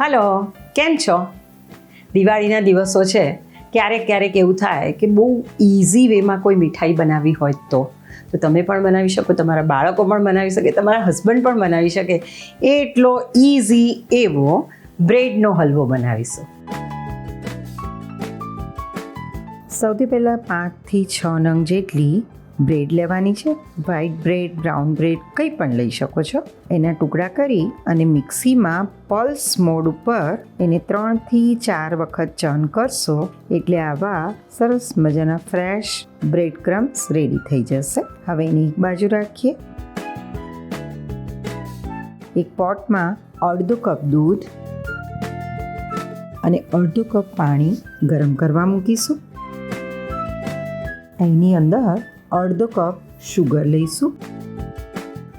Hello, કેમ છો? દિવાળીના દિવસો છે, ક્યારેક ક્યારેક એવું થાય કે બહુ ઇઝી વેમાં કોઈ મીઠાઈ બનાવવી હોય તો. તો તમે પણ બનાવી શકો, તમારા બાળકો પણ બનાવી શકે, તમારા હસબન્ડ પણ બનાવી શકે. એટલો ઇઝી એવો બ્રેડનો હલવો બનાવીશું. સૌથી પહેલાં પાંચથી છ નંગ જેટલી બ્રેડ લેવાની છે વ્હાઈટ બ્રેડ, બ્રાઉન બ્રેડ કંઈ પણ લઈ શકો છો. એના ટુકડા કરી અને મિક્સીમાં પલ્સ મોડ ઉપર એને ત્રણથી ચાર વખત ચર્ન કરશો એટલે આવા સરસ મજાના ફ્રેશ બ્રેડ ક્રમ્સ રેડી થઈ જશે. હવે એની એક બાજુ રાખીએ. એક પોટમાં અડધો કપ દૂધ અને અડધો કપ પાણી ગરમ કરવા મૂકીશું. એની અંદર અડધો કપ શુગર લઈશું.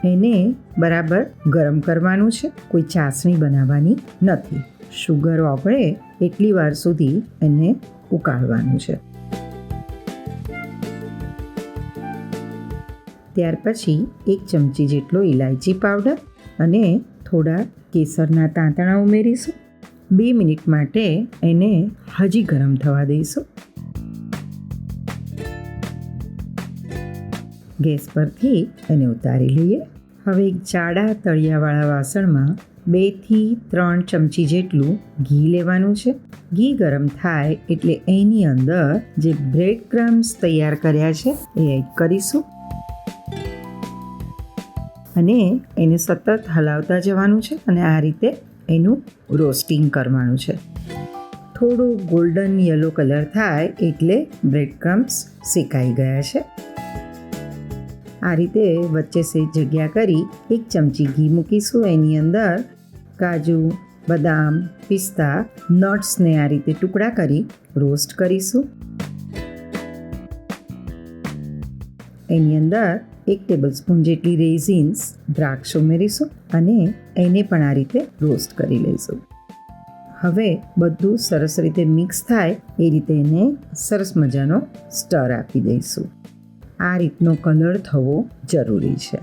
એને બરાબર ગરમ કરવાનું છે. કોઈ ચાસણી બનાવવાની નથી. શુગર ઓગળે એટલી વાર સુધી એને ઉકાળવાનું છે. ત્યાર પછી એક ચમચી જેટલો ઇલાયચી પાવડર અને થોડા કેસરના તાંતણા ઉમેરીશું. બે મિનિટ માટે એને હજી ગરમ થવા દઈશું. ગેસ પરથી એને ઉતારી લઈએ. હવે એક જાડા તળિયાવાળા વાસણમાં બેથી ત્રણ ચમચી જેટલું ઘી લેવાનું છે. ઘી ગરમ થાય એટલે એની અંદર જે બ્રેડ ક્રમ્સ તૈયાર કર્યા છે એ એડ કરીશું. અને એને સતત હલાવતા જવાનું છે અને આ રીતે એનું રોસ્ટિંગ કરવાનું છે. થોડું ગોલ્ડન યલો કલર થાય એટલે બ્રેડ ક્રમ્સ શેકાઈ ગયા છે. આ રીતે વચ્ચે સે જગ્યા કરી એક ચમચી ઘી મૂકીશું. એની અંદર કાજુ, બદામ, પિસ્તા નટ્સને આ રીતે ટુકડા કરી રોસ્ટ કરીશું. એની અંદર એક ટેબલ સ્પૂન જેટલી રેઝિન્સ દ્રાક્ષ ઉમેરીશું અને એને પણ આ રીતે રોસ્ટ કરી લઈશું. હવે બધું સરસ રીતે મિક્સ થાય એ રીતે એને સરસ મજાનો સ્ટર આપી દઈશું. આ રીતનો કલર થવો જરૂરી છે.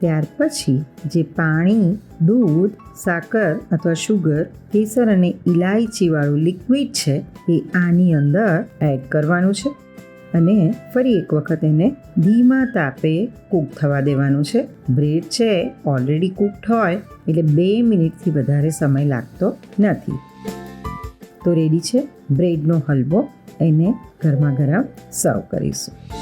ત્યાર પછી જે પાણી, દૂધ, સાકર અથવા શુગર, કેસર અને ઇલાયચીવાળું લિક્વિડ છે એ આની અંદર એડ કરવાનું છે અને ફરી એક વખત એને ધીમા તાપે કૂક થવા દેવાનું છે. બ્રેડ છે, ઓલરેડી કૂક્ડ હોય, એટલે બે મિનિટથી વધારે સમય લાગતો નથી. તો રેડી છે. બ્રેડનો હલવો. એને ગરમા ગરમ સર્વ કરીશું.